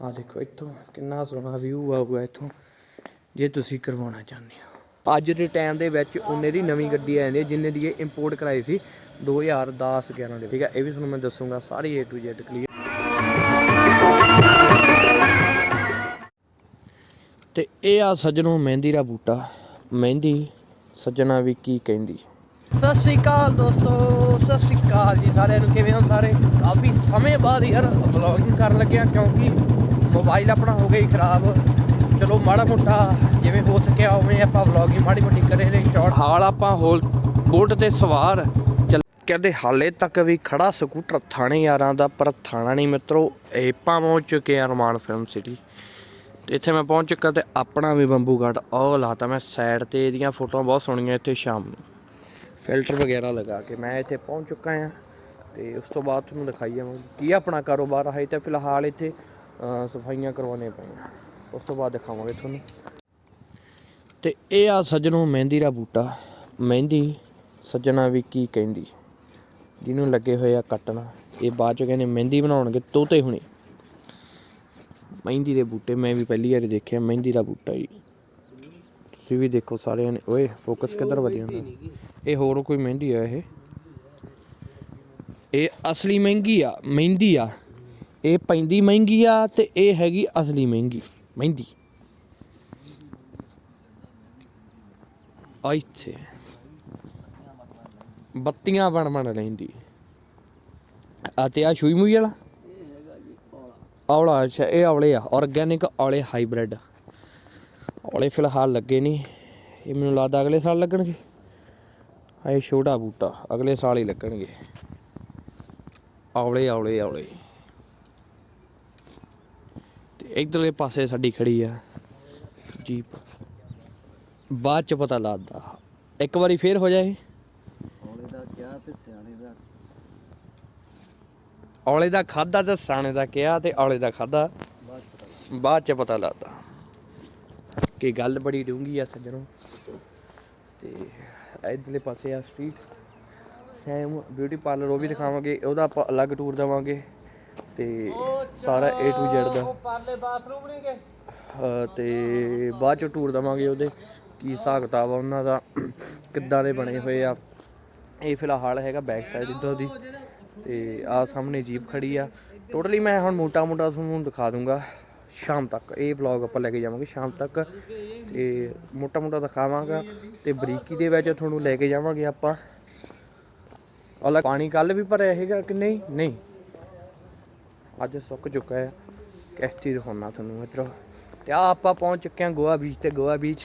ਆ ਦੇਖੋ ਇੱਥੋਂ ਕਿੰਨਾ ਸੋਹਣਾ ਵਿਊ ਆਊਗਾ ਇੱਥੋਂ, ਜੇ ਤੁਸੀਂ ਕਰਵਾਉਣਾ ਚਾਹੁੰਦੇ ਹੋ। ਅੱਜ ਦੇ ਟਾਈਮ ਦੇ ਵਿੱਚ ਉਹਨੇ ਦੀ ਨਵੀਂ ਗੱਡੀ ਆਈ ਨੇ ਜਿੰਨੇ ਦੀ ਇਹ ਇੰਪੋਰਟ ਕਰਾਈ ਸੀ 2010 11 ਦੇ ਠੀਕ ਹੈ, ਇਹ ਵੀ ਤੁਹਾਨੂੰ ਮੈਂ ਦੱਸੂਗਾ, ਸਾਰੀ A to Z ਕਲੀਅਰ ਤੇ ਇਹ ਆ ਸੱਜਣੋ ਮਹਿੰਦੀ ਦਾ ਬੂਟਾ। ਮਹਿੰਦੀ ਸੱਜਣਾ ਵੀ ਕੀ ਕਹਿੰਦੀ? ਸਤਿ ਸ਼੍ਰੀ ਅਕਾਲ ਦੋਸਤੋ, ਸਤਿ ਸ਼੍ਰੀ ਅਕਾਲ ਜੀ ਸਾਰਿਆਂ ਨੂੰ। ਕਿਵੇਂ ਹੋ ਸਾਰੇ? ਕਾਫੀ ਸਮੇਂ ਬਾਅਦ ਯਾਰ ਵਲੌਗਿੰਗ ਕਰਨ ਲੱਗਿਆ ਕਿਉਂਕਿ ਮੋਬਾਈਲ ਆਪਣਾ ਹੋ ਗਿਆ ਹੀ ਖਰਾਬ। ਚਲੋ ਮਾੜਾ ਮੋਟਾ ਜਿਵੇਂ ਹੋ ਸਕਿਆ ਉਵੇਂ ਆਪਾਂ ਵਲੌਗਿੰਗ ਮਾੜੀ ਮੋਟੀ ਕਰੇ ਰਹੇ ਸ਼ਾਰਟ ਹਾਲ ਆਪਾਂ ਹੋਲ ਬੋਟ ਤੇ ਸਵਾਰ ਚੱਲ ਕਹਿੰਦੇ ਹਾਲੇ ਤੱਕ ਵੀ ਖੜਾ ਸਕੂਟਰ ਥਾਣੇ ਯਾਰਾਂ ਦਾ, ਪਰ ਥਾਣਾ ਨਹੀਂ ਮਿੱਤਰੋ ਏਪਾਂ ਪਹੁੰਚ ਚੁੱਕੇ ਆ ਰਮਾਨ ਫਿਲਮ ਸਿਟੀ ਤੇ ਇੱਥੇ ਮੈਂ ਪਹੁੰਚ ਚੁੱਕਾ ਤੇ ਆਪਣਾ ਵੀ ਬੰਬੂ ਘਾਟ ਉਹ ਲਾਤਾ ਮੈਂ ਸਾਈਡ ਤੇ ਇਹਦੀਆਂ ਫੋਟੋਆਂ ਬਹੁਤ ਸੋਹਣੀਆਂ ਇੱਥੇ ਸ਼ਾਮ ਨੂੰ। ਫਿਲਟਰ ਵਗੈਰਾ ਲਗਾ ਕੇ ਮੈਂ ਇੱਥੇ ਪਹੁੰਚ ਚੁੱਕਾ ਆ ਤੇ ਉਸ ਤੋਂ ਬਾਅਦ ਤੁਹਾਨੂੰ ਦਿਖਾਈ ਜਾਵਾਂਗੇ ਕੀ ਆਪਣਾ ਕਾਰੋਬਾਰ ਹੈ ਤੇ ਫਿਲਹਾਲ ਇੱਥੇ। ਸਫਾਈਆਂ ਕਰਵਾਉਣੇ ਪਈਆਂ ਉਸ ਤੋਂ ਬਾਅਦ ਦਿਖਾਵਾਂਗੇ ਤੁਹਾਨੂੰ। ਤੇ ਇਹ ਆ ਸੱਜਣੋ ਮਹਿੰਦੀ ਦਾ ਬੂਟਾ। ਮਹਿੰਦੀ ਸੱਜਣਾ ਵੀ ਕੀ ਕਹਿੰਦੀ? ਜਿਹਨੂੰ ਲੱਗੇ ਹੋਏ ਆ ਕੱਟਣਾ। ਇਹ ਬਾਅਦ ਚ ਕਹਿੰਦੇ ਮਹਿੰਦੀ ਬਣਾਉਣਗੇ ਤੋਤੇ ਹੁਣੇ। ਮਹਿੰਦੀ ਦੇ ਬੂਟੇ ਮੈਂ ਵੀ ਪਹਿਲੀ ਵਾਰੀ ਦੇਖਿਆ, ਮਹਿੰਦੀ ਦਾ ਬੂਟਾ ਜੀ। ਤੁਸੀਂ ਵੀ ਦੇਖੋ ਸਾਰਿਆਂ ਨੇ। ਓਏ ਫੋਕਸ ਕਿੱਧਰ ਵਧੀਆ ਹੁੰਦਾ ਇਹ ਹੋਰ ਕੋਈ ਮਹਿੰਦੀ ਆ ਇਹ? ਇਹ ਅਸਲੀ ਮਹਿੰਗੀ ਆ, ਮਹਿੰਦੀ ਆ। ਇਹ ਪੈਂਦੀ ਮਹਿੰਗੀ ਆ ਤੇ ਇਹ ਹੈਗੀ ਅਸਲੀ ਮਹਿੰਗੀ, ਮਹਿੰਦੀ। ਆ ਇੱਥੇ। ਬੱਤੀਆਂ ਬਣ ਬਣ ਲੈਂਦੀ ਆ ਤੇ ਆ ਛੂਈ ਮੂਈ ਵਾਲਾ? ਔਲਾ, ਅੱਛਾ, ਇਹ ਔਲੇ ਆ ਆਰਗੈਨਿਕ ਔਲੇ ਹਾਈਬ੍ਰਿਡ ਔਲੇ ਫਿਲਹਾਲ ਲੱਗੇ ਨਹੀਂ। ਇਹ ਮੈਨੂੰ ਲੱਗਦਾ ਅਗਲੇ ਸਾਲ ਲੱਗਣਗੇ। ਆ ਇਹ ਛੋਟਾ ਬੂਟਾ, ਅਗਲੇ ਸਾਲ ਹੀ ਲੱਗਣਗੇ। ਔਲੇ ਔਲੇ ਔਲੇ। ਇਧਰਲੇ ਪਾਸੇ ਸਾਡੀ ਖੜੀ ਆ। ਜੀਪ ਬਾਅਦ ਚ ਪਤਾ ਲੱਗਦਾ। ਇੱਕ ਵਾਰੀ ਫੇਰ ਹੋ ਜਾਏ। ਔਲੇ ਦਾ ਕਿਹਾ ਤੇ ਸਿਆਣੇ ਦਾ? ਔਲੇ ਦਾ ਖਾਦਾ ਤੇ ਸਾਣੇ ਦਾ ਕਿਹਾ ਤੇ ਔਲੇ ਦਾ ਖਾਦਾ ਬਾਅਦ ਚ ਪਤਾ ਲੱਗਦਾ। ਕਿ ਗੱਲ ਬੜੀ ਡੂੰਗੀ ਆ ਸੱਜਣੋ। ਤੇ ਇਧਰਲੇ ਪਾਸੇ ਆ ਸਟਰੀਟ। ਸੈਮ ਬਿਊਟੀ ਪਾਰਲਰ ਉਹ ਵੀ ਦਿਖਾਵਾਂਗੇ। ਉਹਦਾ ਆਪਾਂ ਅਲੱਗ ਟੂਰ ਦੇਵਾਂਗੇ। ਤੇ ਸਾਰਾ A to Z ਦਾ। ਪਾਰਲੇ ਬਾਥਰੂਮ ਨਹੀਂ ਗਏ ਅਹ ਤੇ ਬਾਅਦ ਚ ਟੂਰ ਦਵਾਂਗੇ ਉਹਦੇ ਕੀ ਹਿਸਾਬ ਕਿਤਾਬ ਆ ਉਹਨਾਂ ਦਾ ਕਿੱਦਾਂ ਦੇ ਬਣੇ ਹੋਏ ਆ। ਇਹ ਫਿਲਹਾਲ ਹੈਗਾ ਬੈਕ ਸਾਈਡ ਇੱਧਰ ਦੀ ਤੇ ਆ ਸਾਹਮਣੇ ਜੀਪ ਖੜੀ ਆ। ਟੋਟਲੀ ਮੈਂ ਹੁਣ ਮੋਟਾ ਮੋਟਾ ਤੁਹਾਨੂੰ ਦਿਖਾ ਦੂੰਗਾ ਸ਼ਾਮ ਤੱਕ। ਇਹ ਵਲੌਗ ਆਪਾਂ ਲੈ ਕੇ ਜਾਵਾਂਗੇ ਸ਼ਾਮ ਤੱਕ ਤੇ ਮੋਟਾ ਮੋਟਾ ਦਿਖਾਵਾਂਗਾ ਤੇ ਬਰੀਕੀ ਦੇ ਵਿੱਚ ਤੁਹਾਨੂੰ ਲੈ ਕੇ ਜਾਵਾਂਗੇ ਆਪਾਂ। ਅਲੱਗ ਪਾਣੀ ਕੱਲ ਵੀ ਭਰਿਆ ਹੈਗਾ ਕਿ ਨਹੀਂ? ਨਹੀਂ। ਅੱਜ ਸੁੱਕ ਚੁੱਕਾ ਹੈ ਕਿਸ਼ਤੀ ਦਿਖਾਉਣਾ ਤੁਹਾਨੂੰ ਮਿੱਤਰੋ? ਤੇ ਆ ਆਪਾਂ ਪਹੁੰਚ ਚੁੱਕੇ ਹਾਂ ਗੋਆ ਬੀਚ ਤੇ। ਗੋਆ ਬੀਚ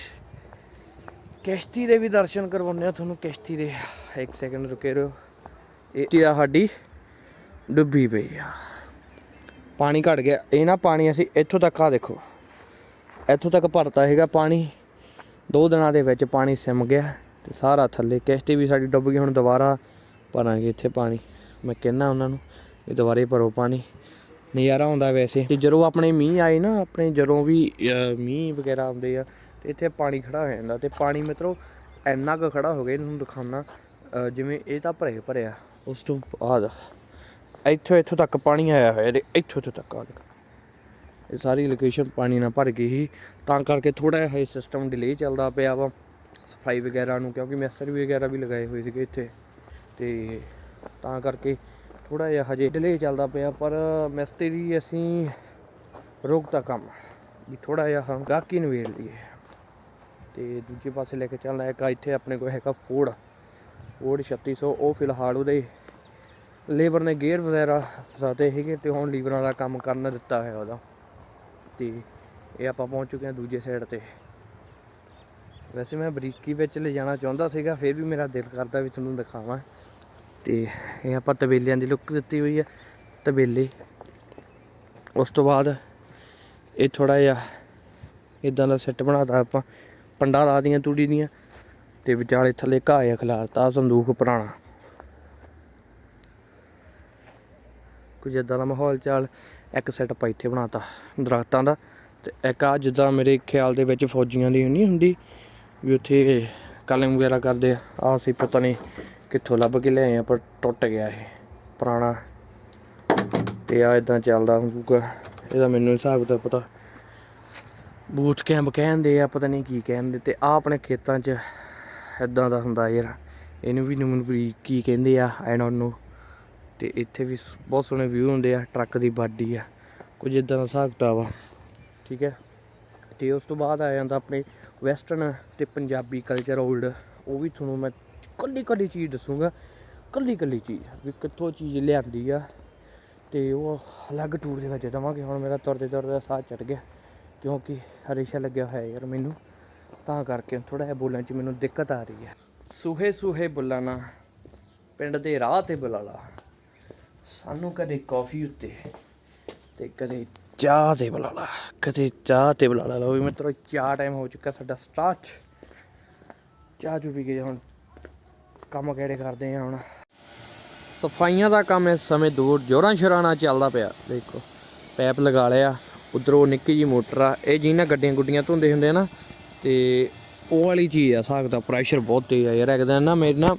ਕਿਸ਼ਤੀ ਦੇ ਵੀ ਦਰਸ਼ਨ ਕਰਵਾਉਂਦੇ ਆ ਤੁਹਾਨੂੰ। ਕਿਸ਼ਤੀ ਦੇ ਇੱਕ ਸੈਕਿੰਡ ਰੁਕੇ ਰਹੋ। ਇਹ ਕਿਸ਼ਤੀ ਸਾਡੀ, ਡੁੱਬੀ ਪਈ ਆ। ਪਾਣੀ ਘਟ ਗਿਆ। ਇਹ ਨਾ ਪਾਣੀ ਅਸੀਂ ਇੱਥੋਂ ਤੱਕ ਆ ਦੇਖੋ। ਇੱਥੋਂ ਤੱਕ ਭਰਤਾ ਹੈਗਾ ਪਾਣੀ। ਦੋ ਦਿਨਾਂ ਦੇ ਵਿੱਚ ਪਾਣੀ ਸਿਮ ਗਿਆ ਤੇ ਸਾਰਾ ਥੱਲੇ। ਕਿਸ਼ਤੀ ਵੀ ਸਾਡੀ ਡੁੱਬ ਗਈ। ਹੁਣ ਦੁਬਾਰਾ ਭਰਾਂਗੇ ਇੱਥੇ ਪਾਣੀ। ਮੈਂ ਕਹਿੰਦਾ ਉਹਨਾਂ ਨੂੰ ਇਹ ਦੁਬਾਰੇ ਭਰੋ ਪਾਣੀ। ਨਜ਼ਾਰਾ ਆਉਂਦਾ ਵੈਸੇ। ਤੇ ਜਦੋਂ ਆਪਣੇ ਮੀਂਹ ਆਏ ਨਾ, ਆਪਣੇ ਜਦੋਂ ਵੀ ਮੀਂਹ ਵਗੈਰਾ ਆਉਂਦੇ ਆ, ਤੇ ਇੱਥੇ ਪਾਣੀ ਖੜਾ ਹੋ ਜਾਂਦਾ। ਤੇ ਪਾਣੀ ਮਿੱਤਰੋ, ਇੰਨਾ ਕੁ ਖੜਾ ਹੋ ਗਿਆ, ਇਹਨੂੰ ਦਿਖਾਉਣਾ। ਜਿਵੇਂ ਇਹ ਤਾਂ ਭਰੇ ਭਰਿਆ ਉਸ ਤੋਂ ਬਾਅਦ ਇੱਥੋਂ ਇੱਥੋਂ ਤੱਕ ਪਾਣੀ ਆਇਆ ਹੋਇਆ ਤੇ ਇੱਥੋਂ ਇੱਥੋਂ ਤੱਕ ਆ ਦੇਖੋ। ਇਹ ਸਾਰੀ ਲੋਕੇਸ਼ਨ ਪਾਣੀ ਨਾਲ ਭਰ ਗਈ ਸੀ। ਤਾਂ ਕਰਕੇ ਥੋੜਾ ਜਿਹਾ ਇਹ ਸਿਸਟਮ ਡਿਲੇ ਚੱਲਦਾ ਪਿਆ ਵਾ। ਸਫ਼ਾਈ ਵਗੈਰਾ ਨੂੰ, ਕਿਉਂਕਿ ਮਿਸਤਰੀ ਵਗੈਰਾ ਵੀ ਲਗਾਏ ਹੋਏ ਸੀਗੇ ਇੱਥੇ। ਤੇ ਤਾਂ ਕਰਕੇ ਥੋੜਾ ਜਿਹਾ ਹਜੇ ਡਿਲੇ ਚੱਲਦਾ ਪਿਆ, ਪਰ ਮਿਸਤਰੀ ਅਸੀਂ ਰੋਕਤਾ ਕੰਮ। ਵੀ ਥੋੜਾ ਜਿਹਾ ਹਾਂ, ਗਾਹਕੀ ਨਵੇੜ ਲਈਏ। ਤੇ ਦੂਜੇ ਪਾਸੇ ਲੈ ਕੇ ਚੱਲਣਾ ਇੱਕ ਆ, ਇੱਥੇ ਆਪਣੇ ਕੋਲ ਹੈਗਾ ਫੋਰਡ ਫੋਰਡ 3600 ਉਹ ਫਿਲਹਾਲ ਉਹਦੇ ਲੇਬਰ ਨੇ ਗੇਅਰ ਵਗੈਰਾ ਫਸਾਤੇ ਹੈਗੇ ਤੇ ਹੁਣ ਲੀਵਰਾਂ ਦਾ ਕੰਮ ਕਰਨ ਦਿੱਤਾ ਹੈ ਉਹਦਾ। ਤੇ ਇਹ ਆਪਾਂ ਪਹੁੰਚ ਚੁੱਕੇ ਹਾਂ ਦੂਜੇ ਸਾਈਡ ਤੇ। ਵੈਸੇ ਮੈਂ ਬਰੀਕੀ ਵਿੱਚ ਲੈ ਜਾਣਾ ਚਾਹੁੰਦਾ ਸੀਗਾ, ਫਿਰ ਵੀ ਮੇਰਾ ਦਿਲ ਕਰਦਾ ਵੀ ਤੁਹਾਨੂੰ ਦਿਖਾਵਾਂ। ਤੇ ਇਹ ਆਪਾਂ ਤਬੇਲਿਆਂ ਦੀ ਲੁੱਕ ਦਿੱਤੀ ਹੋਈ ਹੈ ਤਬੇਲੇ। ਉਸ ਤੋਂ ਬਾਅਦ ਇਹ ਥੋੜਾ ਜਿਹਾ ਇਦਾਂ ਦਾ ਸੈੱਟ ਬਣਾਤਾ ਆਪਾਂ, ਪੰਡਾ ਲਾ ਦੀਆਂ ਤੂੜੀ ਦੀਆਂ ਤੇ ਵਿਚਾਲੇ ਥੱਲੇ ਘਾਹ ਆ ਖਿਲਾਰਤਾ ਸੰਦੂਕ ਪੁਰਾਣਾ। ਕੁਝ ਇਦਾਂ ਦਾ ਮਾਹੌਲ ਚਾਲ, ਇੱਕ ਸੈੱਟ ਆਪਾਂ ਇੱਥੇ ਬਣਾਤਾ ਦਰਖਤਾਂ ਦਾ ਤੇ ਇੱਕ ਆ ਜਿੱਦਾਂ ਮੇਰੇ ਖਿਆਲ ਦੇ ਵਿੱਚ ਫੌਜੀਆਂ ਦੀ ਨਹੀਂ ਹੁੰਦੀ ਵੀ ਉੱਥੇ ਕਲਮ ਵਗੈਰਾ ਕਰਦੇ ਆ, ਆਹ ਅਸੀਂ ਪਤਾ ਨਹੀਂ ਕਿੱਥੋਂ ਲੱਭ ਕੇ ਲਿਆਏ ਆ, ਪਰ ਟੁੱਟ ਗਿਆ ਇਹ ਪੁਰਾਣਾ। ਤੇ ਆ ਇਦਾਂ ਚੱਲਦਾ ਹੋਊਗਾ। ਇਹਦਾ ਮੈਨੂੰ ਹਿਸਾਬ ਤਾਂ ਪਤਾ। ਬੂਟ ਕੈਂਪ ਕਹਿੰਦੇ ਆ, ਪਤਾ ਨਹੀਂ ਕੀ ਕਹਿੰਦੇ। ਤੇ ਆ ਆਪਣੇ ਖੇਤਾਂ 'ਚ ਇਦਾਂ ਦਾ ਹੁੰਦਾ ਯਾਰ। ਇਹਨੂੰ ਵੀ ਨੂੰ ਕੀ ਕਹਿੰਦੇ ਆ ਆਈ ਡੋਨਟ ਨੋ ਤੇ ਇੱਥੇ ਵੀ ਸ- ਬਹੁਤ ਸੋਹਣੇ ਵਿਊ ਹੁੰਦੇ ਆ, ਟਰੱਕ ਦੀ ਬਾਡੀ ਆ। ਕੁਝ ਇਦਾਂ ਦਾ ਹਿਸਾਬ ਕਿਤਾਬ ਆ। ਠੀਕ ਹੈ ਤੇ ਉਸ ਤੋਂ ਬਾਅਦ ਆ ਜਾਂਦਾ ਆਪਣੇ ਵੈਸਟਰਨ ਤੇ ਪੰਜਾਬੀ ਕਲਚਰ 올ਡ ਉਹ ਵੀ ਤੁਹਾਨੂੰ ਮੈਂ ਕੱਲੀ ਕੱਲੀ ਚੀਜ਼ ਦੱਸੂਗਾ। ਕੱਲੀ ਕੱਲੀ ਚੀਜ਼ ਵੀ ਕਿੱਥੋਂ ਚੀਜ਼ ਲਿਆਂਦੀ ਆ। ਤੇ ਉਹ ਅਲੱਗ ਟੂਰ ਦੇ ਵਿੱਚ ਦਵਾਂਗੇ ਹੁਣ ਮੇਰਾ ਤੁਰਦੇ ਤੁਰਦੇ ਸਾਹ ਚੜ ਗਿਆ, ਕਿਉਂਕਿ ਹਰੇਸ਼ਾ ਲੱਗਿਆ ਹੋਇਆ ਯਾਰ ਮੈਨੂੰ। ਤਾਂ ਕਰਕੇ ਥੋੜਾ ਜਿਹਾ ਬੋਲਣ 'ਚ ਮੈਨੂੰ ਦਿੱਕਤ ਆ ਰਹੀ ਹੈ ਸੁਹੇ ਸੂਹੇ ਬੁਲਾਣਾ ਪਿੰਡ ਦੇ ਰਾਹ ਤੇ ਬੁਲਾਲਾ ਸਾਨੂੰ ਕਦੇ ਕਾਫੀ ਉੱਤੇ ਤੇ ਕਦੇ ਚਾਹ ਤੇ ਬੁਲਾਲਾ ਕਦੇ ਚਾਹ ਤੇ ਬੁਲਾਲਾ ਲਓ ਵੀ ਮਿੱਤਰੋ, ਚਾਹ ਟਾਈਮ ਹੋ ਚੁੱਕਾ ਸਾਡਾ ਸਟਾਰਟ ਚਾਹ ਚੁ ਪੀ ਕੇ ਹੁਣ ਕੰਮ ਕਿਹੜੇ ਕਰਦੇ ਆ ਹੁਣ? ਸਫਾਈਆਂ ਦਾ ਕੰਮ ਇਸ ਸਮੇਂ ਦੂਰ, ਜੋਰਾਂ ਸ਼ੋਰਾਂ ਨਾਲ ਚੱਲਦਾ ਪਿਆ। ਦੇਖੋ ਪੈਪ ਲਗਾ ਲਿਆ, ਉਧਰੋਂ ਨਿੱਕੀ ਜੀ ਮੋਟਰ ਆ। ਇਹ ਜਿਹਨਾਂ ਗੱਡੀਆਂ ਗੁੱਡੀਆਂ ਧੁੰਦੇ ਹੁੰਦੇ ਆ ਨਾ, ਤੇ ਉਹ ਵਾਲੀ ਚੀਜ਼ ਆ ਸਕਦਾ ਪ੍ਰੈਸ਼ਰ ਬਹੁਤ ਤੇਜ਼ ਆ ਯਾਰ। ਇੱਕ ਦਿਨ ਨਾ ਮੇਰੇ ਨਾ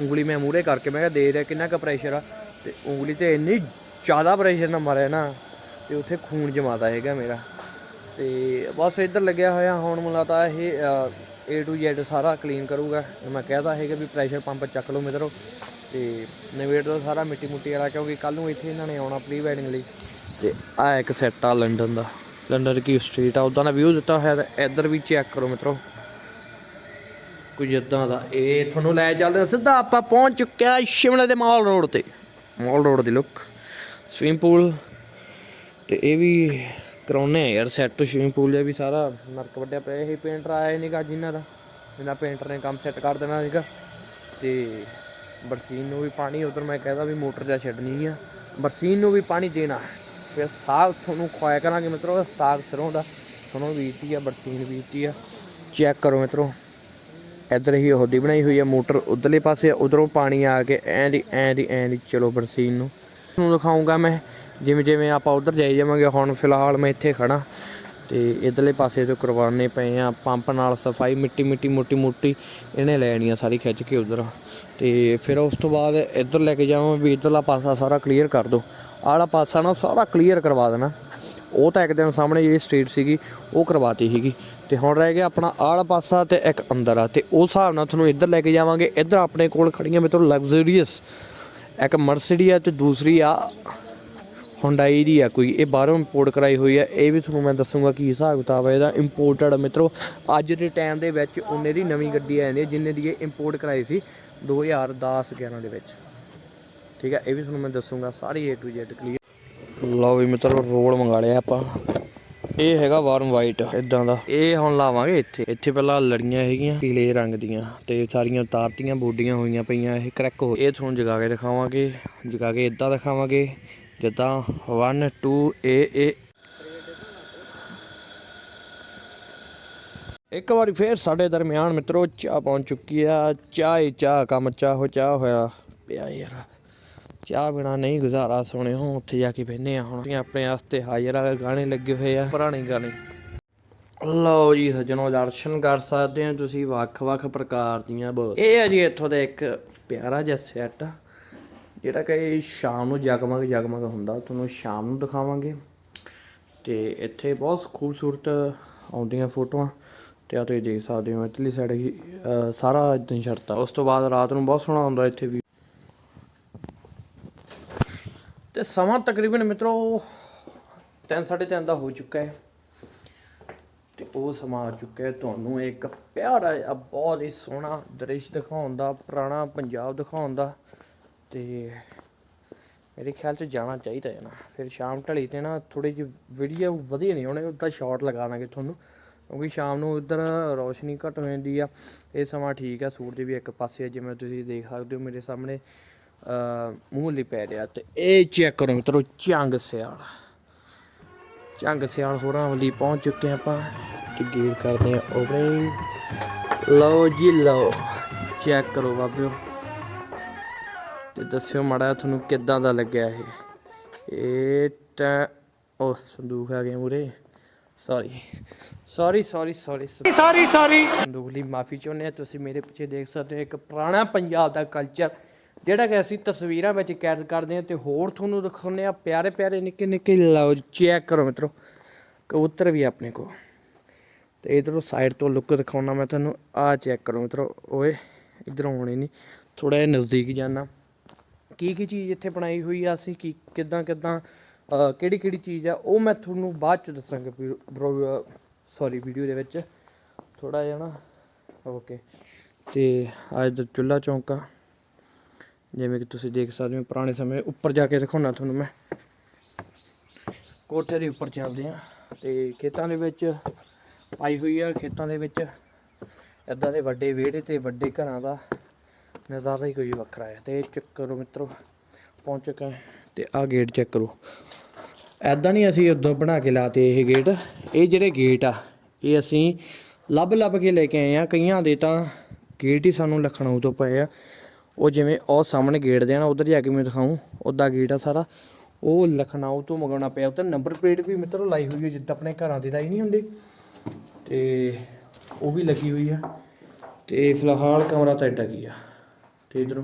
ਉਂਗਲੀ ਮੈਂ ਮੂਹਰੇ ਕਰਕੇ, ਮੈਂ ਕਿਹਾ ਦੇ ਰਿਹਾ ਕਿੰਨਾ ਕੁ ਪ੍ਰੈਸ਼ਰ ਆ। ਤੇ ਉਂਗਲੀ ਤੇ ਇੰਨੀ ਜ਼ਿਆਦਾ ਪ੍ਰੈਸ਼ਰ ਨਾਲ ਮਾਰਿਆ ਨਾ, ਤੇ ਉੱਥੇ ਖੂਨ ਜਮਾਦਾ ਹੈਗਾ ਮੇਰਾ। ਤੇ ਬਸ ਇੱਧਰ ਲੱਗਿਆ ਹੋਇਆ, ਹੁਣ ਮੈਨੂੰ ਤਾਂ ਇਹ A to Z ਸਾਰਾ ਕਲੀਨ ਕਰੂਗਾ। ਮੈਂ ਕਹਿਦਾ ਹੈਗਾ ਵੀ ਪ੍ਰੈਸ਼ਰ ਪੰਪ ਚੱਕ ਲਓ ਮਿੱਤਰੋ। ਤੇ ਨਵੇੜ ਦਾ ਸਾਰਾ ਮਿੱਟੀ ਮੁੱਟੀ ਵਾਲਾ, ਕਿਉਂਕਿ ਕੱਲ ਨੂੰ ਇੱਥੇ ਇਹਨਾਂ ਨੇ ਆਉਣਾ ਪ੍ਰੀ ਵੈਡਿੰਗ ਲਈ। ਤੇ ਆ ਇੱਕ ਸੈੱਟ ਆ ਲੰਡਨ ਦਾ। ਲੰਡਨ ਕੀ ਸਟਰੀਟ ਆ, ਉਦਾਂ ਦਾ ਵਿਊ ਦਿੱਤਾ ਹੋਇਆ ਤੇ ਇੱਧਰ ਵੀ ਚੈੱਕ ਕਰੋ ਮਿੱਤਰੋ। ਕੁਝ ਇਦਾਂ ਦਾ। ਇਹ ਤੁਹਾਨੂੰ ਲੈ ਚੱਲਦੇ ਸਿੱਧਾ ਆਪਾਂ ਪਹੁੰਚ ਚੁੱਕਿਆ ਸ਼ਿਮਲਾ ਦੇ ਮਾਲ ਰੋਡ ਤੇ। ਮਾਲ ਰੋਡ ਦੀ ਲੁੱਕ ਸਵਿਮਿੰਗ ਪੂਲ ਤੇ ਇਹ ਵੀ ਕਰਾਉਨੇ ਆ ਯਾਰ ਸੈੱਟ ਸਵਿਮਿੰਗ ਪੂਲ ਜਿਹਾ ਵੀ ਸਾਰਾ, ਨਰਕ ਵੱਡਿਆ ਪਿਆ, ਇਹ ਪੇਂਟਰ ਆਇਆ ਨਹੀਂਗਾ ਜਿਨ੍ਹਾਂ ਦਾ ਇਹਨਾਂ ਪੇਂਟਰ ਨੇ ਕੰਮ ਸੈੱਟ ਕਰ ਦੇਣਾ ਸੀਗਾ। ਤੇ ਬਰਸੀਨ ਨੂੰ ਵੀ ਪਾਣੀ, ਉਧਰ ਮੈਂ ਕਹਿੰਦਾ ਵੀ ਮੋਟਰ ਜਾ ਛੱਡਣੀ ਆ। ਬਰਸੀਨ ਨੂੰ ਵੀ ਪਾਣੀ ਦੇਣਾ। ਫਿਰ ਸਾਗ ਤੁਹਾਨੂੰ ਖਵਾਇਆ ਕਰਾਂਗੇ ਮਿੱਤਰੋ, ਸਾਗ ਸਰੋਂ ਦਾ। ਤੁਹਾਨੂੰ ਬੀਜਤੀ ਆ, ਬਰਸੀਨ ਬੀਜਤੀ ਆ। ਚੈੱਕ ਕਰੋ ਮਿੱਤਰੋ। ਇੱਧਰ ਹੀ ਉਹਦੀ ਬਣਾਈ ਹੋਈ ਆ ਮੋਟਰ, ਉਧਰਲੇ ਪਾਸੇ ਉਧਰੋਂ ਪਾਣੀ ਆ ਕੇ ਐਂ ਦੀ ਐਂ ਦੀ ਐਂ ਦੀ। ਚਲੋ ਬਰਸੀਨ ਨੂੰ। ਤੁਹਾਨੂੰ ਦਿਖਾਉਂਗਾ ਮੈਂ। ਜਿਵੇਂ ਜਿਵੇਂ ਆਪਾਂ ਉਧਰ ਜਾਈ ਜਾਵਾਂਗੇ, ਹੁਣ ਫਿਲਹਾਲ ਮੈਂ ਇੱਥੇ ਖੜਾ ਤੇ ਇਧਰਲੇ ਪਾਸੇ ਤੋਂ ਕਰਵਾਉਣੇ ਪਏ ਆ, ਪੰਪ ਨਾਲ ਸਫ਼ਾਈ ਮਿੱਟੀ ਮਿੱਟੀ ਮੋਟੀ ਮੋਟੀ, ਇਹਨੇ ਲੈਣੀ ਆ ਸਾਰੀ ਖਿੱਚ ਕੇ ਉਧਰ। ਤੇ ਫਿਰ ਉਸ ਤੋਂ ਬਾਅਦ ਇੱਧਰ ਲੈ ਕੇ ਜਾਵਾਂ, ਵੀ ਇਧਰਲਾ ਪਾਸਾ ਸਾਰਾ ਕਲੀਅਰ ਕਰ ਦੋ। ਆਲਾ ਪਾਸਾ ਨਾ ਸਾਰਾ ਕਲੀਅਰ ਕਰਵਾ ਦੇਣਾ। ਉਹ ਤਾਂ ਇੱਕ ਦਿਨ ਸਾਹਮਣੇ ਜਿਹੜੀ ਸਟਰੀਟ ਸੀਗੀ, ਉਹ ਕਰਵਾਤੀ ਸੀਗੀ। ਤੇ ਹੁਣ ਰਹਿ ਗਿਆ ਆਪਣਾ ਆਲਾ ਪਾਸਾ ਤੇ ਇੱਕ ਅੰਦਰ ਆ। ਤੇ ਉਸ ਹਿਸਾਬ ਨਾਲ ਤੁਹਾਨੂੰ ਇੱਧਰ ਲੈ ਕੇ ਜਾਵਾਂਗੇ। ਇੱਧਰ ਆਪਣੇ ਕੋਲ ਖੜੀਆਂ ਮੇਰੇ ਤੋਂ ਲਗਜ਼ਰੀਅਸ ਇੱਕ ਮਰਸੀਡੀ ਆ ਤੇ ਦੂਸਰੀ ਆ ਹੁੰਡਾਈ ਦੀ ਆ ਕੋਈ। ਇਹ ਬਾਹਰੋਂ ਇੰਪੋਰਟ ਕਰਾਈ ਹੋਈ ਆ। ਇਹ ਵੀ ਤੁਹਾਨੂੰ ਮੈਂ ਦੱਸੂਗਾ ਕੀ ਹਿਸਾਬ ਕਿਤਾਬ ਹੈ ਇਹਦਾ। ਇੰਪੋਰਟਡ ਮਿੱਤਰੋ ਅੱਜ ਦੇ ਟਾਈਮ ਦੇ ਵਿੱਚ ਉਹਨੇ ਦੀ ਨਵੀਂ ਗੱਡੀ ਆ ਜਾਂਦੀ ਹੈ, ਜਿੰਨੇ ਦੀ ਇਹ ਇੰਪੋਰਟ ਕਰਾਈ ਸੀ 2010 11 ਦੇ ਵਿੱਚ। ਠੀਕ ਹੈ ਇਹ ਵੀ ਤੁਹਾਨੂੰ ਮੈਂ ਦੱਸੂਗਾ ਸਾਰੀ A to Z ਕਲੀਅਰ ਲਓ ਵੀ ਮਿੱਤਰੋ ਰੋਲ ਮੰਗਾ ਲਿਆ ਆਪਾਂ। ਇਹ ਹੈਗਾ ਵਾਰਮ ਵਾਈਟ ਇਦਾਂ ਦਾ। ਇਹ ਹੁਣ ਲਾਵਾਂਗੇ ਇੱਥੇ। ਇੱਥੇ ਪਹਿਲਾਂ ਲੜੀਆਂ ਹੈਗੀਆਂ ਪੀਲੇ ਰੰਗ ਦੀਆਂ ਤੇ ਸਾਰੀਆਂ ਤਾਰਤੀਆਂ ਬੋਡੀਆਂ ਹੋਈਆਂ ਪਈਆਂ ਇਹ ਕਰੈਕ ਹੋ ਇਹ ਤੁਹਾਨੂੰ ਜਗਾ ਕੇ ਦਿਖਾਵਾਂਗੇ। ਜਗਾ ਕੇ ਇਦਾਂ ਦਿਖਾਵਾਂਗੇ। ਜਿੱਦਾਂ 1 2 ਏ ਏ ਇੱਕ ਵਾਰੀ ਫੇਰ ਸਾਡੇ ਦਰਮਿਆਨ ਮਿੱਤਰੋ, ਚਾਹ ਪਹੁੰਚ ਚੁੱਕੀ ਆ। ਚਾਹ ਹੀ ਚਾਹ, ਕੰਮ ਚਾਹੋ ਚਾਹ ਹੋਇਆ ਪਿਆ ਯਾਰ। ਚਾਹ ਬਿਨਾ ਨਹੀਂ ਗੁਜ਼ਾਰਾ, ਸੋਹਣੇ ਉੱਥੇ ਜਾ ਕੇ ਬਹਿਨੇ ਆ ਹੁਣ। ਆਪਣੇ ਵਾਸਤੇ ਹਾਜ਼ਰ ਆ, ਗਾਣੇ ਲੱਗੇ ਹੋਏ ਆ, ਪੁਰਾਣੇ ਗਾਣੇ। ਲਓ ਜੀ, ਸੱਜਣੋ ਦਰਸ਼ਨ ਕਰ ਸਕਦੇ ਹੋ ਤੁਸੀਂ ਵੱਖ-ਵੱਖ ਪ੍ਰਕਾਰ ਦੀਆਂ ਬ- ਇਹ ਹੈ ਜੀ ਇੱਥੋਂ ਦਾ ਇੱਕ ਪਿਆਰਾ ਜਿਹਾ ਸੈੱਟ ਜਿਹੜਾ ਕਿ ਸ਼ਾਮ ਨੂੰ ਜਗਮਗ ਜਗਮਗ ਹੁੰਦਾ, ਤੁਹਾਨੂੰ ਸ਼ਾਮ ਨੂੰ ਦਿਖਾਵਾਂਗੇ। ਤੇ ਇੱਥੇ ਬਹੁਤ ਖੂਬਸੂਰਤ ਆਉਂਦੀਆਂ ਫੋਟੋਆਂ ਤੇ ਆ ਤੁਸੀਂ ਦੇਖ ਸਕਦੇ ਹੋ ਇਟਲੀ ਸਾਈਡ ਹੀ ਸਾਰਾ ਇਦਾਂ ਹੀ ਛੜਤਾ ਉਸ ਤੋਂ ਬਾਅਦ ਰਾਤ ਨੂੰ ਬਹੁਤ ਸੋਹਣਾ ਹੁੰਦਾ ਇੱਥੇ ਵੀ। ਤੇ ਸਮਾਂ ਤਕਰੀਬਨ ਮਿੱਤਰੋ 3:30 ਦਾ ਹੋ ਚੁੱਕਾ ਹੈ। ਤੇ ਉਹ ਸਮਾਂ ਆ ਚੁੱਕਾ ਹੈ, ਤੁਹਾਨੂੰ ਇੱਕ ਪਿਆਰਾ ਜਿਹਾ, ਬਹੁਤ ਹੀ ਸੋਹਣਾ ਦ੍ਰਿਸ਼ ਦਿਖਾਉਣ ਦਾ, ਪੁਰਾਣਾ ਪੰਜਾਬ ਦਿਖਾਉਣ ਦਾ। ਤੇ ਮੇਰੇ ਖਿਆਲ ਚ ਜਾਣਾ ਚਾਹੀਦਾ ਹੈ ਨਾ। ਫਿਰ ਸ਼ਾਮ ਢਲੀ ਤੇ ਨਾ ਥੋੜੀ ਜਿਹੀ ਵੀਡੀਓ ਵਧੀਆ ਨਹੀਂ ਹੋਣੇ, ਉਦਾਂ ਸ਼ਾਰਟ ਲਗਾ ਦਾਂਗੇ ਤੁਹਾਨੂੰ। ਕਿਉਂਕਿ ਸ਼ਾਮ ਨੂੰ ਇੱਧਰ ਰੋਸ਼ਨੀ ਘੱਟ ਹੋ ਜਾਂਦੀ ਆ, ਇਹ ਸਮਾਂ ਠੀਕ ਆ, ਸੂਰਜ ਵੀ ਇੱਕ ਪਾਸੇ ਆ, ਜਿਵੇਂ ਤੁਸੀਂ ਦੇਖ ਸਕਦੇ ਹੋ ਮੇਰੇ ਸਾਹਮਣੇ ਮੂੰਹ ਲਈ ਪੈ ਰਿਹਾ ਤੇ ਇਹ ਚੈੱਕ ਕਰੋ ਮਿੱਤਰੋ ਚੰਗ ਸਿਆਲ। ਚੰਗ ਸਿਆਲ ਹੋਰਾਂ ਵੱਲੀ ਪਹੁੰਚ ਚੁੱਕੇ ਹਾਂ ਆਪਾਂ, ਤੇ ਗੇਟ ਕਰਦੇ ਆ ਓਪਨਿੰਗ ਲਓ ਜੀ ਲਓ ਚੈੱਕ ਕਰੋ ਬਾਬਿਓ। ਤੇ ਦੱਸਿਓ ਮਾੜਾ ਤੁਹਾਨੂੰ ਕਿੱਦਾਂ ਦਾ ਲੱਗਿਆ ਇਹ? ਇਹ ਤਾਂ ਉਹ ਸੰਦੂਕ ਆ ਗਿਆ ਮੂਰੇ ਸੌਰੀ ਸੌਰੀ ਸੌਰੀ ਸੌਰੀ ਸਾਰੀ ਸਾਰੀ ਸੰਦੂਕ ਲਈ ਮਾਫੀ ਚਾਹੁੰਦੇ ਆ ਤੁਸੀਂ ਮੇਰੇ ਪਿੱਛੇ ਦੇਖ ਸਕਦੇ ਹੋ ਇੱਕ ਪੁਰਾਣਾ ਪੰਜਾਬ ਦਾ ਕਲਚਰ ਜਿਹੜਾ ਕਿ ਅਸੀਂ ਤਸਵੀਰਾਂ ਵਿੱਚ ਕੈਦ ਕਰਦੇ ਹਾਂ ਤੇ ਹੋਰ ਤੁਹਾਨੂੰ ਦਿਖਾਉਂਦੇ ਆ ਪਿਆਰੇ ਪਿਆਰੇ ਨਿੱਕੇ ਨਿੱਕੇ। ਲਓ ਚੈੱਕ ਕਰੋ ਮਿੱਤਰੋ ਕਬੂਤਰ ਵੀ ਆਪਣੇ ਕੋਲ। ਤੇ ਇਧਰੋਂ ਸਾਈਡ ਤੋਂ ਲੁੱਕ ਦਿਖਾਉਣਾ ਮੈਂ ਤੁਹਾਨੂੰ ਆਹ ਚੈੱਕ ਕਰੋ ਮਿੱਤਰੋ ਓਏ ਇਧਰੋਂ ਆਉਣੇ ਨਹੀਂ ਥੋੜਾ ਜਿਹਾ ਨਜ਼ਦੀਕ ਜਾਣਾ ਕੀ ਕੀ ਚੀਜ਼ ਇੱਥੇ ਬਣਾਈ ਹੋਈ ਆ, ਅਸੀਂ ਕੀ, ਕਿੱਦਾਂ ਕਿੱਦਾਂ ਕਿਹੜੀ ਕਿਹੜੀ ਚੀਜ਼ ਆ, ਉਹ ਮੈਂ ਤੁਹਾਨੂੰ ਬਾਅਦ ਚ ਦੱਸਾਂਗਾ ਬ్రో ਸੌਰੀ ਵੀਡੀਓ ਦੇ ਵਿੱਚ। ਥੋੜਾ ਜਿਹਾ ਨਾ ਓਕੇ ਤੇ ਅੱਜ ਦਾ ਚੁੱਲਾ ਚੌਂਕਾ ਜਿਵੇਂ ਕਿ ਤੁਸੀਂ ਦੇਖ ਸਕਦੇ ਹੋ, ਪੁਰਾਣੇ ਸਮੇਂ ਉੱਪਰ ਜਾ ਕੇ ਦਿਖਾਉਣਾ ਤੁਹਾਨੂੰ ਮੈਂ। ਕੋਠੇ ਦੇ ਉੱਪਰ ਚੱਲਦੇ ਆ, ਤੇ ਖੇਤਾਂ ਦੇ ਵਿੱਚ ਪਾਈ ਹੋਈ ਆ, ਖੇਤਾਂ ਦੇ ਵਿੱਚ ਇਦਾਂ ਦੇ ਵੱਡੇ ਵਿਹੜੇ ਤੇ ਵੱਡੇ ਘਰਾਂ ਦਾ ਨਜ਼ਾਰਾ ਹੀ ਕੋਈ ਵੱਖਰਾ ਹੈ। ਤੇ ਚੈੱਕ ਕਰੋ ਮਿੱਤਰੋ, ਪਹੁੰਚ ਚੁੱਕਾ ਹੈ ਤੇ ਆਹ ਗੇਟ ਚੈੱਕ ਕਰੋ। ਐਦਾਂ ਨਹੀਂ ਅਸੀਂ ਉਦੋਂ ਬਣਾ ਕੇ ਲਾਤੇ ਇਹ ਗੇਟ ਇਹ ਜਿਹੜੇ ਗੇਟ ਆ, ਇਹ ਅਸੀਂ ਲੱਭ ਲੱਭ ਕੇ ਲੈ ਕੇ ਆਏ ਆ ਕਈਆਂ ਦੇ ਤਾਂ ਗੇਟ ਹੀ ਸਾਨੂੰ ਲਖਨਊ ਤੋਂ ਪਏ ਆ। ਉਹ ਜਿਵੇਂ ਉਹ ਸਾਹਮਣੇ ਗੇਟ ਦੇ ਆ ਨਾ, ਉਧਰ ਜਾ ਕੇ ਮੈਂ ਦਿਖਾਉਂ ਉੱਦਾਂ ਗੇਟ ਆ ਸਾਰਾ। ਉਹ ਲਖਨਊ ਤੋਂ ਮੰਗਾਉਣਾ ਪਿਆ। ਉੱਤੇ ਨੰਬਰ ਪਲੇਟ ਵੀ ਮਿੱਤਰੋ ਲਾਈ ਹੋਈ ਹੈ ਜਿੱਦਾਂ ਆਪਣੇ ਘਰਾਂ ਦੀ ਲਾਈ ਨਹੀਂ ਹੁੰਦੀ। ਤੇ ਉਹ ਵੀ ਲੱਗੀ ਹੋਈ ਆ। ਤੇ ਫਿਲਹਾਲ ਕਮਰਾ ਤਾਂ ਏਡਾ ਕੀ ਆ। ਤੇ ਇਧਰੋਂ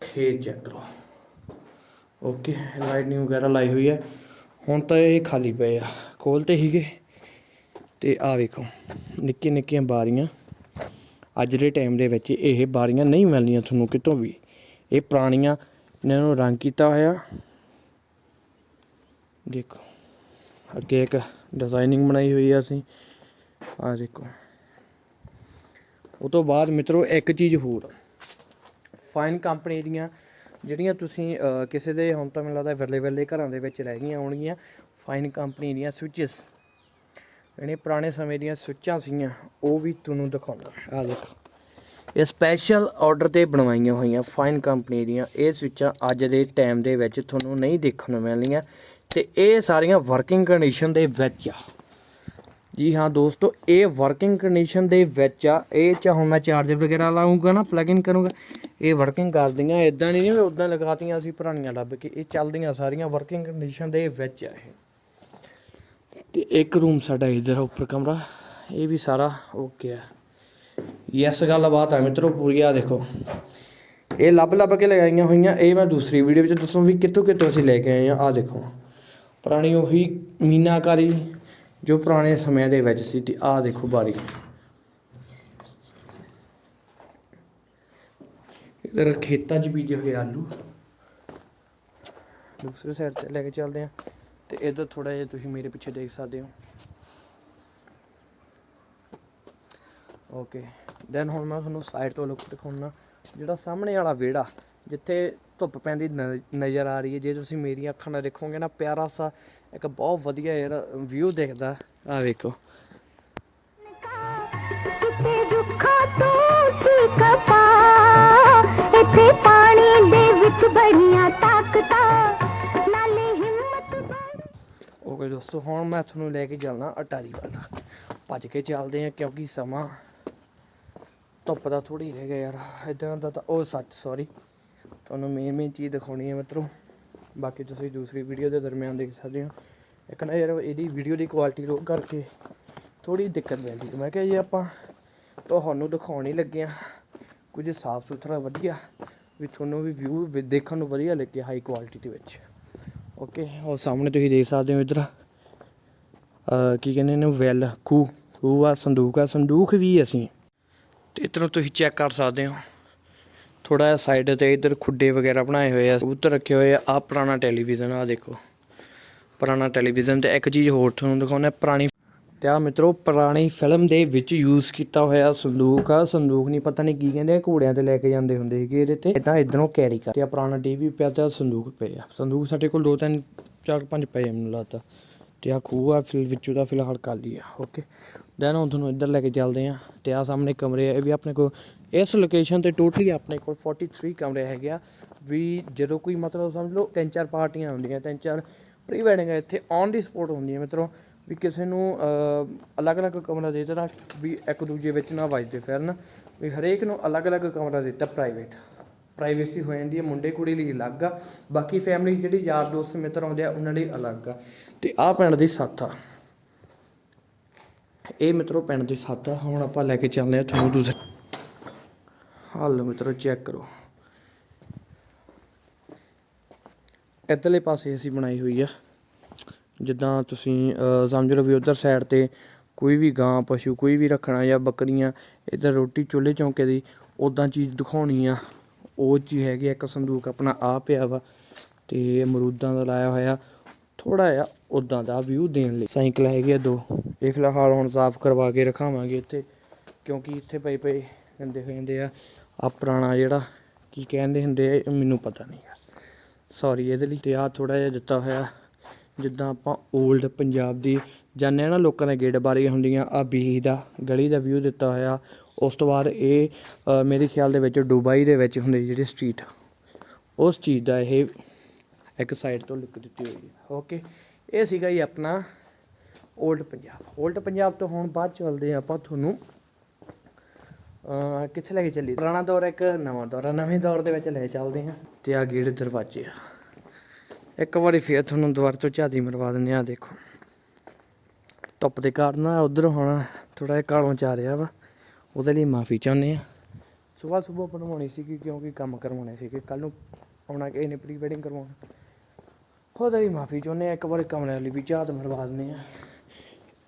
ਖੇਤ ਚੈੱਕ ਕਰੋ। ਓਕੇ ਲਾਈਟਨਿੰਗ ਵਗੈਰਾ ਲਾਈ ਹੋਈ ਹੈ। ਹੁਣ ਤਾਂ ਇਹ ਖਾਲੀ ਪਏ ਆ। ਖੋਲਤੇ ਹੀਗੇ ਤੇ ਆ ਵੇਖੋ, ਨਿੱਕੀਆਂ ਨਿੱਕੀਆਂ ਬਾਰੀਆਂ। ਅੱਜ ਦੇ ਟਾਈਮ ਦੇ ਵਿੱਚ ਇਹ ਬਾਰੀਆਂ ਨਹੀਂ ਮਿਲਣੀਆਂ ਤੁਹਾਨੂੰ ਕਿਤੋਂ ਵੀ। ਇਹ ਪੁਰਾਣੀਆਂ ਇਹਨਾਂ ਨੂੰ ਰੰਗ ਕੀਤਾ ਹੋਇਆ। ਦੇਖੋ, ਅੱਗੇ ਇੱਕ ਡਿਜ਼ਾਈਨਿੰਗ ਬਣਾਈ ਹੋਈ ਆ ਅਸੀਂ। ਆ ਦੇਖੋ। ਉਹ ਤੋਂ ਬਾਅਦ ਮਿੱਤਰੋ ਇੱਕ ਚੀਜ਼ ਹੋਰ। ਫਾਈਨ ਕੰਪਨੀ ਦੀਆਂ ਜਿਹੜੀਆਂ ਤੁਸੀਂ ਕਿਸੇ ਦੇ ਹੁਣ ਤਾਂ ਮੈਨੂੰ ਲੱਗਦਾ ਵਿਰਲੇ ਵਿਰਲੇ ਘਰਾਂ ਦੇ ਵਿੱਚ ਰਹਿ ਗਈਆਂ ਹੋਣਗੀਆਂ ਫਾਈਨ ਕੰਪਨੀ ਦੀਆਂ ਸਵਿਚਸ ਜਿਹੜੇ ਪੁਰਾਣੇ ਸਮੇਂ ਦੀਆਂ ਸਵਿਚਾਂ ਸੀਗੀਆਂ, ਉਹ ਵੀ ਤੁਹਾਨੂੰ ਦਿਖਾਉਂਦਾ। ਆ ਦੇਖੋ। ਇਹ ਸਪੈਸ਼ਲ ਆਰਡਰ ਤੇ ਬਣਵਾਈਆਂ ਹੋਈਆਂ ਫਾਈਨ ਕੰਪਨੀ ਦੀਆਂ ਇਹ ਸਵਿਚਾਂ ਅੱਜ ਦੇ ਟਾਈਮ ਦੇ ਵਿੱਚ ਤੁਹਾਨੂੰ ਨਹੀਂ ਦੇਖਣ ਨੂੰ ਮਿਲਣੀਆਂ। ਤੇ ਇਹ ਸਾਰੀਆਂ ਵਰਕਿੰਗ ਕੰਡੀਸ਼ਨ ਦੇ ਵਿੱਚ ਆ। ਜੀ ਹਾਂ ਦੋਸਤੋ, ਇਹ ਵਰਕਿੰਗ ਕੰਡੀਸ਼ਨ ਦੇ ਵਿੱਚ ਆ, ਇਹ ਚ ਹੁਣ ਮੈਂ ਚਾਰਜਰ ਵਗੈਰਾ ਲਾਉਂਗਾ ਨਾ ਪਲੱਗ ਇਨ ਕਰੂੰਗਾ। ਇਹ ਵਰਕਿੰਗ ਕਰਦੀਆਂ ਇਦਾਂ ਨਹੀਂ ਵੀ ਉਦਾਂ ਲਗਾਤੀਆਂ ਅਸੀਂ ਪੁਰਾਣੀਆਂ ਲੱਭ ਕੇ, ਇਹ ਚੱਲਦੀਆਂ ਸਾਰੀਆਂ ਵਰਕਿੰਗ ਕੰਡੀਸ਼ਨ ਦੇ ਵਿੱਚ ਆ ਇਹ। ਤੇ ਇੱਕ ਰੂਮ ਸਾਡਾ ਇਧਰ ਉੱਪਰ ਕਮਰਾ, ਇਹ ਵੀ ਸਾਰਾ ਓਕੇ ਆ। ਯੈਸ ਗੱਲਬਾਤ ਆ ਮਿੱਤਰੋ, ਪੂਰੀ ਆ ਦੇਖੋ। ਇਹ ਲੱਭ ਲੱਭ ਕੇ ਲਗਾਈਆਂ ਹੋਈਆਂ, ਇਹ ਮੈਂ ਦੂਸਰੀ ਵੀਡੀਓ ਵਿੱਚ ਦੱਸੂ ਵੀ ਕਿੱਥੋਂ ਕਿੱਥੋਂ ਅਸੀਂ ਲੈ ਕੇ ਆਏ ਆ ਆ ਦੇਖੋ। ਪੁਰਾਣੀ ਉਹੀ ਮੀਨਾਕਾਰੀ ਜੋ ਪੁਰਾਣੇ ਸਮਿਆਂ ਦੇ ਵਿੱਚ ਸੀ ਤੇ ਆਹ ਦੇਖੋ ਬਾਰੀ। ਇਧਰ ਖੇਤਾਂ 'ਚ ਬੀਜੇ ਹੋਏ ਆਲੂ। ਦੂਸਰੇ ਸਾਈਡ ਤੇ ਲੈ ਕੇ ਚੱਲਦੇ ਆ ਤੇ ਇਧਰ ਥੋੜਾ ਜਿਹਾ ਤੁਸੀਂ ਮੇਰੇ ਪਿੱਛੇ ਦੇਖ ਸਕਦੇ ਹੋ। ਓਕੇ ਦੈਨ ਹੁਣ ਮੈਂ ਤੁਹਾਨੂੰ ਸਾਈਡ ਤੋਂ ਲੁੱਕ ਦਿਖਾਉਣਾ ਜਿਹੜਾ ਸਾਹਮਣੇ ਵਾਲਾ ਵਿਹੜਾ, ਜਿੱਥੇ ਧੁੱਪ ਪੈਂਦੀ ਨਜ਼ਰ ਆ ਰਹੀ ਹੈ। ਜੇ ਤੁਸੀਂ ਮੇਰੀਆਂ ਅੱਖਾਂ ਨਾਲ ਦੇਖੋਗੇ ਨਾ, ਪਿਆਰਾ ਸਾ ਇੱਕ ਬਹੁਤ ਵਧੀਆ ਯਾਰ ਵਿਊ ਦਿਖਦਾ ਆ ਵੇਖੋ। ਕਿਤੇ ਰੁੱਖਾਂ ਤੋਂ ਚੀਕ ਪਾ। ਇੱਥੇ ਪਾਣੀ ਦੇ ਵਿੱਚ ਬੜੀਆਂ ਤਾਕਤਾਂ। ਨਾਲੇ ਹਿੰਮਤ ਬੜੀ ਓਕੇ ਦੋਸਤੋ ਹੁਣ ਮੈਂ ਤੁਹਾਨੂੰ ਲੈ ਕੇ ਚੱਲਣਾ ਅਟਾਰੀ ਵੱਲ। ਭੱਜ ਕੇ ਚੱਲਦੇ ਆ ਕਿਉਂਕਿ ਸਮਾਂ ਧੁੱਪ ਦਾ ਥੋੜੀ ਰਹਿ ਗਿਆ ਯਾਰ। ਇਦਾਂ ਦਾ ਤਾਂ ਉਹ ਸੱਚ ਸੌਰੀ ਤੁਹਾਨੂੰ ਮੇਨ ਮੇਨ ਚੀਜ਼ ਦਿਖਾਉਣੀ ਹੈ ਮਿੱਤਰੋ। ਬਾਕੀ ਤੁਸੀਂ ਦੂਸਰੀ ਵੀਡੀਓ ਦੇ ਦਰਮਿਆਨ ਦੇਖ ਸਕਦੇ ਹੋ। ਇੱਕ ਨਾ ਯਾਰ ਇਹਦੀ ਵੀਡੀਓ ਦੀ ਕੁਆਲਿਟੀ ਲੋ ਕਰਕੇ ਥੋੜੀ ਦਿੱਕਤ ਪੈਂਦੀ ਮੈਂ ਕਿਹਾ ਜੇ ਆਪਾਂ ਤੁਹਾਨੂੰ ਦਿਖਾਉਣ ਹੀ ਲੱਗੇ ਆ ਕੁਝ ਸਾਫ਼ ਸੁਥਰਾ ਵਧੀਆ, ਵੀ ਤੁਹਾਨੂੰ ਵੀ ਵਿਊ ਦੇਖਣ ਨੂੰ ਵਧੀਆ ਲੱਗੇ ਹਾਈ ਕੁਆਲਿਟੀ ਦੇ ਵਿੱਚ। ਓਕੇ ਉਹ ਸਾਹਮਣੇ ਤੁਸੀਂ ਦੇਖ ਸਕਦੇ ਹੋ ਇਧਰ। ਕੀ ਕਹਿੰਦੇ ਨੇ ਵੈਲ ਖੂ ਖੂਹ ਆ, ਸੰਦੂਕ ਆ। ਸੰਦੂਕ ਵੀ ਅਸੀਂ ਤੇ ਇਧਰੋਂ ਤੁਸੀਂ ਚੈੱਕ ਕਰ ਸਕਦੇ ਹੋ। ਥੋੜਾ ਜਿਹਾ ਸਾਈਡ ਤੇ ਇਧਰ ਖੁੱਡੇ ਵਗੈਰਾ ਬਣਾਏ ਹੋਏ ਆ, ਕਬੂਤਰ ਰੱਖੇ ਹੋਏ ਆ ਆ ਪੁਰਾਣਾ ਟੈਲੀਵਿਜ਼ਨ ਆ ਦੇਖੋ। ਪੁਰਾਣਾ ਟੈਲੀਵਿਜ਼ਨ ਤੇ ਇੱਕ ਚੀਜ਼ ਹੋਰ ਤੁਹਾਨੂੰ ਦਿਖਾਉਂਦਾ ਪੁਰਾਣੀ ਤੇ ਆ ਮਿੱਤਰੋ, ਪੁਰਾਣੀ ਫਿਲਮ ਦੇ ਵਿੱਚ ਯੂਜ਼ ਕੀਤਾ ਹੋਇਆ ਸੰਦੂਕ ਆ। ਸੰਦੂਕ ਨਹੀਂ, ਪਤਾ ਨਹੀਂ ਕੀ ਕਹਿੰਦੇ ਆ, ਘੋੜਿਆਂ ਤੇ ਲੈ ਕੇ ਜਾਂਦੇ ਹੁੰਦੇ ਸੀਗੇ ਇਹਦੇ ਤੇ। ਇਦਾਂ ਇਧਰੋਂ ਕੈਰੀ ਕਰ ਤੇ ਆ ਪੁਰਾਣਾ ਟੀਵੀ ਪਿਆ ਤੇ ਸੰਦੂਕ ਪਏ ਆ। ਸੰਦੂਕ ਸਾਡੇ ਕੋਲ ਦੋ ਤਿੰਨ, ਚਾਰ, ਪੰਜ ਪਏ ਮੈਨੂੰ ਲੱਗਦਾ। ਤੇ ਆ ਖੂਹ ਆ ਫਿਲ ਵਿੱਚੋਂ ਦਾ ਫਿਲਹਾਲ ਖਾਲੀ ਆ ਓਕੇ ਦੈਨ ਹੁਣ ਤੁਹਾਨੂੰ ਇੱਧਰ ਲੈ ਕੇ ਚੱਲਦੇ ਆ ਤੇ ਆ ਸਾਹਮਣੇ ਕਮਰੇ ਆ, ਇਹ ਵੀ ਆਪਣੇ ਕੋਲ ਇਸ ਲੋਕੇਸ਼ਨ ਤੇ ਟੋਟਲੀ ਆਪਣੇ ਕੋਲ 43 ਕਮਰੇ ਹੈਗੇ ਆ। ਵੀ ਜਦੋਂ ਕੋਈ ਮਤਲਬ ਸਮਝ ਲਓ, ਤਿੰਨ ਚਾਰ ਪਾਰਟੀਆਂ ਹੁੰਦੀਆਂ, ਤਿੰਨ ਚਾਰ ਪ੍ਰੀ ਵੈਡਿੰਗ ਇੱਥੇ ਔਨ ਦੀ ਸਪੋਟ ਹੁੰਦੀਆਂ ਮਿੱਤਰੋ। ਵੀ ਕਿਸੇ ਨੂੰ ਅਲੱਗ-ਅਲੱਗ ਕਮਰਾ ਦੇ ਦਿੱਤਾ ਵੀ ਇੱਕ ਦੂਜੇ ਵਿੱਚ ਨਾ ਵੱਜਦੇ ਫਿਰਨ। ਵੀ ਹਰੇਕ ਨੂੰ ਅਲੱਗ-ਅਲੱਗ ਕਮਰਾ ਦਿੱਤਾ ਪ੍ਰਾਈਵੇਟ ਪ੍ਰਾਈਵੇਸੀ ਹੋ ਜਾਂਦੀ ਹੈ ਮੁੰਡੇ ਕੁੜੀ ਲਈ ਅਲੱਗ ਆ। ਬਾਕੀ ਫੈਮਿਲੀ ਜਿਹੜੀ ਯਾਰ ਦੋਸਤ ਮਿੱਤਰ ਆਉਂਦੇ ਆ, ਉਹਨਾਂ ਲਈ ਅਲੱਗ ਆ। ਤੇ ਆਹ ਪਿੰਡ ਦੀ ਸੱਥ ਆ। ਇਹ ਮਿੱਤਰੋ ਪਿੰਡ ਦੀ ਸੱਥ ਆ। ਹੁਣ ਆਪਾਂ ਲੈ ਕੇ ਚੱਲਦੇ ਆ ਤੁਹਾਨੂੰ ਦੂਸਰੇ ਹਾਲ ਲਓ ਮਿੱਤਰੋ ਚੈੱਕ ਕਰੋ। ਇੱਧਰਲੇ ਪਾਸੇ ਅਸੀਂ ਬਣਾਈ ਹੋਈ ਆ। ਜਿੱਦਾਂ ਤੁਸੀਂ ਸਮਝ ਲਓ ਵੀ ਉਧਰ ਸਾਈਡ ਤੇ ਕੋਈ ਵੀ ਗਾਂ ਪਸ਼ੂ ਕੋਈ ਵੀ ਰੱਖਣਾ ਜਾਂ ਬੱਕਰੀਆਂ ਇੱਧਰ ਰੋਟੀ ਚੁੱਲ੍ਹੇ ਚੌਂਕੇ ਦੀ ਉਦਾਂ ਚੀਜ਼ ਦਿਖਾਉਣੀ ਆ। ਉਹ ਚੀਜ਼ ਹੈਗੀ ਆ, ਇੱਕ ਸੰਦੂਕ ਆਪਣਾ ਆ ਪਿਆ ਵਾ ਤੇ ਅਮਰੂਦਾਂ ਦਾ ਲਾਇਆ ਹੋਇਆ। ਥੋੜਾ ਜਿਹਾ ਉਦਾਂ ਦਾ ਵਿਊ ਦੇਣ ਲਈ। ਸਾਈਕਲ ਹੈਗੇ ਆ ਦੋ। ਇਹ ਫਿਲਹਾਲ ਹੁਣ ਸਾਫ਼ ਕਰਵਾ ਕੇ ਰਖਾਵਾਂਗੇ ਇੱਥੇ ਕਿਉਂਕਿ ਇੱਥੇ ਪਏ ਪਏ ਗੰਦੇ ਹੋ ਜਾਂਦੇ ਆ। ਆ ਪੁਰਾਣਾ ਜਿਹੜਾ ਕੀ ਕਹਿੰਦੇ ਹੁੰਦੇ ਮੈਨੂੰ ਪਤਾ ਨਹੀਂ ਸੌਰੀ ਇਹਦੇ ਲਈ ਤੇ ਆ ਥੋੜਾ ਜਿਹਾ ਦਿੱਤਾ ਹੋਇਆ। ਜਿੱਦਾਂ ਆਪਾਂ 올ਡ ਪੰਜਾਬ ਦੀ ਜਾਂਦੇ ਆ ਨਾ, ਲੋਕਾਂ ਦੇ ਗੇਟ ਬਾਰੇ ਹੁੰਦੀਆਂ ਆ ਬੀ ਦਾ ਗਲੀ ਦਾ ਵਿਊ ਦਿੱਤਾ ਹੋਇਆ। ਉਸ ਤੋਂ ਬਾਅਦ ਇਹ ਮੇਰੇ ਖਿਆਲ ਦੇ ਵਿੱਚ ਦੁਬਈ ਦੇ ਵਿੱਚ ਹੁੰਦੇ ਜਿਹੜੀ ਸਟਰੀਟ ਉਸ ਚੀਜ਼ ਦਾ ਇਹ ਇੱਕ ਸਾਈਡ ਤੋਂ ਲੁੱਕ ਦਿੱਤੀ ਹੋਈ ਹੈ। ਓਕੇ ਇਹ ਸੀਗਾ ਜੀ ਆਪਣਾ 올ਡ ਪੰਜਾਬ। 올ਡ ਪੰਜਾਬ ਤੋਂ ਹੁਣ ਬਾਅਦ ਚੱਲਦੇ ਆਪਾਂ ਤੁਹਾਨੂੰ ਕਿੱਥੇ ਲੈ ਕੇ ਚੱਲੀ? ਪੁਰਾਣਾ ਦੌਰ ਇੱਕ ਨਵਾਂ ਦੌਰ ਆ। ਨਵੇਂ ਦੌਰ ਦੇ ਵਿੱਚ ਲੈ ਚੱਲਦੇ ਹਾਂ। ਤੇ ਆ ਗੇੜ ਦਰਵਾਜ਼ੇ ਆ। ਇੱਕ ਵਾਰੀ ਫੇਰ ਤੁਹਾਨੂੰ ਦੁਆਰ ਤੋਂ ਝਾਤੀ ਮਰਵਾ ਦਿੰਦੇ ਆ ਦੇਖੋ। ਧੁੱਪ ਦੇ ਕਾਰਨ ਨਾ ਉਧਰ ਹੁਣ ਥੋੜਾ ਜਿਹਾ ਕਾਲੋਂ ਚ ਰਿਹਾ ਵਾ। ਉਹਦੇ ਲਈ ਮਾਫੀ ਚਾਹੁੰਦੇ ਆ ਸਵੇਰ ਸਵੇਰ ਬਣਵਾਉਣੀ ਸੀ ਕਿਉਂਕਿ ਕੰਮ ਕਰਵਾਉਣੇ ਸੀਗੇ। ਕੱਲ ਨੂੰ ਆਉਣਾ ਕਿ ਇਹਨੇ ਪ੍ਰੀ ਵੈਡਿੰਗ ਕਰਵਾਉਣਾ। ਉਹਦੇ ਲਈ ਮਾਫੀ ਚਾਹੁੰਦੇ ਆ ਇੱਕ ਵਾਰੀ ਕਮਰੇ ਲਈ ਵੀ ਝਾਤ ਮਰਵਾ ਦਿੰਦੇ ਆ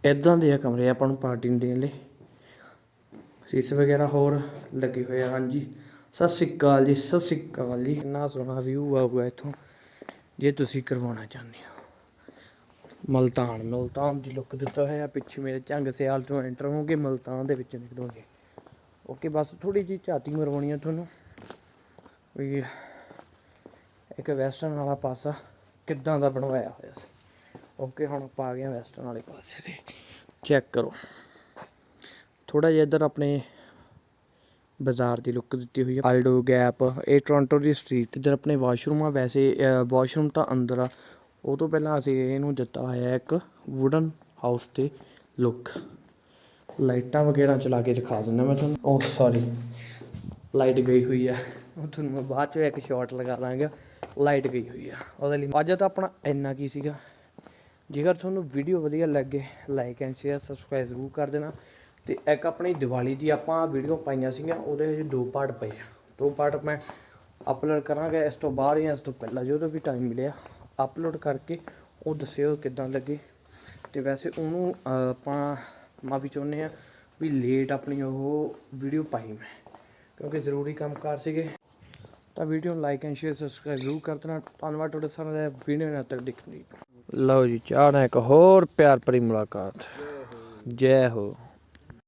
ਇਦਾਂ ਦੇ ਆ ਕਮਰੇ ਆਪਾਂ ਨੂੰ ਪਾਰਟੀ ਨੂੰ ਦੇਣ ਲਈ। ਸੀਸ ਵਗੈਰਾ ਹੋਰ ਲੱਗੇ ਹੋਏ ਆ, ਹਾਂਜੀ। ਸਤਿ ਸ਼੍ਰੀ ਅਕਾਲ ਜੀ, ਸਤਿ ਸ਼੍ਰੀ ਅਕਾਲ ਜੀ। ਕਿੰਨਾ ਸੋਹਣਾ ਵਿਊ ਆਊਗਾ ਇੱਥੋਂ, ਜੇ ਤੁਸੀਂ ਕਰਵਾਉਣਾ ਚਾਹੁੰਦੇ ਹੋ। ਮਲਤਾਨ ਮਲਤਾਨ ਦੀ ਲੁੱਕ ਦਿੱਤਾ ਹੋਇਆ ਪਿੱਛੇ ਮੇਰੇ ਝੰਗ ਸਿਆਲ ਤੋਂ ਐਂਟਰ ਹੋਗੇ ਮਲਤਾਨ ਦੇ ਵਿੱਚ ਨਿਕਲੋਗੇ। ਓਕੇ, ਬਸ ਥੋੜੀ ਜੀ ਝਾਤੀ ਮਰਵਾਉਣੀ ਆ ਤੁਹਾਨੂੰ। ਵੀ ਇੱਕ ਵੈਸਟਰਨ ਵਾਲਾ ਪਾਸਾ ਕਿੱਦਾਂ ਦਾ ਬਣਵਾਇਆ ਹੋਇਆ ਸੀ। ਓਕੇ, ਹੁਣ ਆਪਾਂ ਆ ਗਏ ਹਾਂ ਵੈਸਟਰਨ ਵਾਲੇ ਪਾਸੇ ਤੇ। ਚੈੱਕ ਕਰੋ। ਥੋੜ੍ਹਾ ਜਿਹਾ ਇੱਧਰ ਆਪਣੇ ਬਾਜ਼ਾਰ ਦੀ ਲੁੱਕ ਦਿੱਤੀ ਹੋਈ ਹੈ ਆਲਡੋ ਗੈਪ ਇਹ ਟੋਰਾਂਟੋ ਦੀ ਸਟਰੀਟ ਇੱਧਰ ਆਪਣੇ ਵਾਸ਼ਰੂਮ ਆ। ਵੈਸੇ ਵਾਸ਼ਰੂਮ ਤਾਂ ਅੰਦਰ ਆ। ਉਹ ਤੋਂ ਪਹਿਲਾਂ ਅਸੀਂ ਇਹਨੂੰ ਦਿੱਤਾ ਹੋਇਆ ਇੱਕ ਵੁਡਨ ਹਾਊਸ ਤੇ ਲੁੱਕ ਲਾਈਟਾਂ ਵਗੈਰਾ ਚਲਾ ਕੇ ਦਿਖਾ ਦਿੰਦਾ ਮੈਂ ਤੁਹਾਨੂੰ। ਓਹ ਸੌਰੀ ਲਾਈਟ ਗਈ ਹੋਈ ਆ। ਉਹ ਤੁਹਾਨੂੰ ਮੈਂ ਬਾਅਦ ਚ ਇੱਕ ਸ਼ਾਟ ਲਗਾ ਦਾਂਗਾ। ਲਾਈਟ ਗਈ ਹੋਈ ਆ। ਉਹਦੇ ਲਈ ਅੱਜ ਤਾਂ ਆਪਣਾ ਇੰਨਾ ਕੀ ਸੀਗਾ। ਜੇਕਰ ਤੁਹਾਨੂੰ ਵੀਡੀਓ ਵਧੀਆ ਲੱਗੇ ਲਾਈਕ ਐਂਡ ਸ਼ੇਅਰ ਸਬਸਕ੍ਰਾਈਬ ਜ਼ਰੂਰ ਕਰ ਦੇਣਾ। ਤੇ ਇੱਕ ਆਪਣੀ ਦੀਵਾਲੀ ਦੀ ਆਪਾਂ ਵੀਡੀਓ ਪਾਈਆਂ ਸੀਗੀਆਂ, ਉਹਦੇ ਵਿੱਚ ਦੋ ਪਾਰਟ ਪਏ ਆ। ਦੋ ਪਾਰਟ ਮੈਂ ਅਪਲੋਡ ਕਰਾਂਗਾ, ਇਸ ਤੋਂ ਬਾਅਦ ਜਾਂ ਇਸ ਤੋਂ ਪਹਿਲਾਂ ਜਦੋਂ ਵੀ ਟਾਈਮ ਮਿਲਿਆ ਅਪਲੋਡ ਕਰਕੇ ਉਹ ਦੱਸਿਓ ਕਿਦਾਂ ਲੱਗੇ। ਤੇ ਵੈਸੇ ਉਹਨੂੰ ਆਪਾਂ ਮਾਫੀ ਚਾਹੁੰਦੇ ਆ ਵੀ ਲੇਟ ਆਪਣੀ ਉਹ ਵੀਡੀਓ ਪਾਈ ਮੈਂ, ਕਿਉਂਕਿ ਜ਼ਰੂਰੀ ਕੰਮ ਕਰ ਸੀਗੇ। ਤਾਂ ਵੀਡੀਓ ਨੂੰ ਲਾਈਕ ਐਂਡ ਸ਼ੇਅਰ ਸਬਸਕ੍ਰਾਈਬ ਜ਼ਰੂਰ ਕਰ ਦੇਣਾ। ਧੰਨਵਾਦ ਤੁਹਾਡੇ ਸਾਰਿਆਂ ਦਾ ਵੀਡੀਓ ਨਾਲ ਤੱਕ ਦੇਖਣ ਲਈ। ਲਓ ਜੀ ਚਾਹਣਾ ਇੱਕ ਹੋਰ ਪਿਆਰ ਭਰੀ ਮੁਲਾਕਾਤ। ਜੈ ਹੋ।